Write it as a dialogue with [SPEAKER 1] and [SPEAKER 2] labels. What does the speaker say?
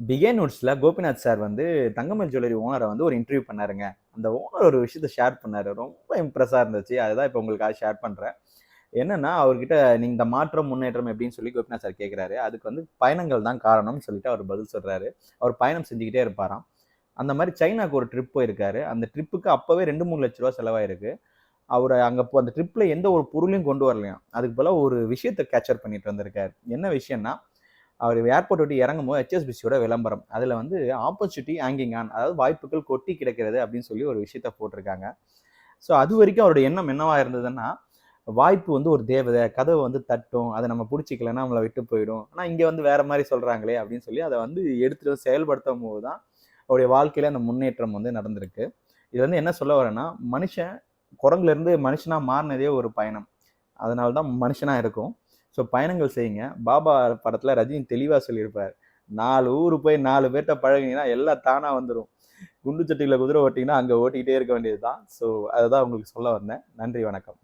[SPEAKER 1] பிகேனுட்ஸில் Gopinath sir வந்து தங்கமல் jewellery ஓனரை வந்து ஒரு இன்டர்வியூ பண்ணாருங்க. அந்த ஓனர் ஒரு விஷயத்த ஷேர் பண்ணாரு. ரொம்ப இம்ப்ரெஸ்ஸாக இருந்துச்சு. அதுதான் இப்போ உங்களுக்காக ஷேர் பண்ணுறேன் என்னன்னா அவர்கிட்ட நீங்க இந்த மாற்றம் முன்னேற்றம் எப்படின்னு சொல்லி கோபிநாத் சார் கேட்குறாரு அதுக்கு வந்து பயணங்கள் தான் காரணம்னு சொல்லிட்டு அவர் பதில் சொல்கிறாரு அவர் பயணம் செஞ்சுக்கிட்டே இருப்பாராம். அந்த மாதிரி சைனாக்கு ஒரு ட்ரிப் போயிருக்காரு. அந்த ட்ரிப்புக்கு அப்போவே ரெண்டு மூணு லட்ச ரூபா செலவாயிருக்கு. அவர் அங்கே அந்த ட்ரிப்பில் எந்த ஒரு பொருளையும் கொண்டு வரலையாம். அதுக்கு போல் ஒரு விஷயத்தை கேப்சர் பண்ணிட்டு வந்திருக்காரு. என்ன விஷயம்னா அவர் ஏர்போர்ட் விட்டு இறங்கும் போது ஹெச்எஸ்பிசியோட விளம்பரம். அதில் வந்து ஆப்பர்ச்சுனிட்டி ஆங்கிங் ஆன் அதாவது வாய்ப்புகள் கொட்டி கிடக்கிறது அப்படின்னு சொல்லி ஒரு விஷயத்த போட்டிருக்காங்க. ஸோ அது வரைக்கும் அவருடைய எண்ணம் என்னவா இருந்ததுன்னா வாய்ப்பு வந்து ஒரு தேவதை கதவை வந்து தட்டும் அதை நம்ம பிடிச்சிக்கலன்னா நம்மளை விட்டு போயிடும். ஆனால் இங்கே வந்து வேற மாதிரி சொல்கிறாங்களே அப்படின்னு சொல்லி அதை வந்து எடுத்துகிட்டு வந்து செயல்படுத்தும் போது தான் அவருடைய வாழ்க்கையில் அந்த முன்னேற்றம் வந்து நடந்திருக்கு. இது வந்து என்ன சொல்ல வரேன்னா மனுஷன் குரங்குலேருந்து மனுஷனாக மாறினதே ஒரு பயணம். அதனால தான் மனுஷனாக இருக்கும். ஸோ பயணங்கள் செய்யுங்க. பாபா படத்தில் ரஜினி தெளிவாக சொல்லியிருப்பார். நாலு ஊர் போய் நாலு பேர்கிட்ட பழகினீங்கன்னா எல்லாம் தானாக வந்துடும் குண்டு சட்டியில் குதிரை ஓட்டிங்கன்னா அங்கே ஓட்டிக்கிட்டே இருக்க வேண்டியது தான் ஸோ அதை தான் உங்களுக்கு சொல்ல வந்தேன். நன்றி வணக்கம்.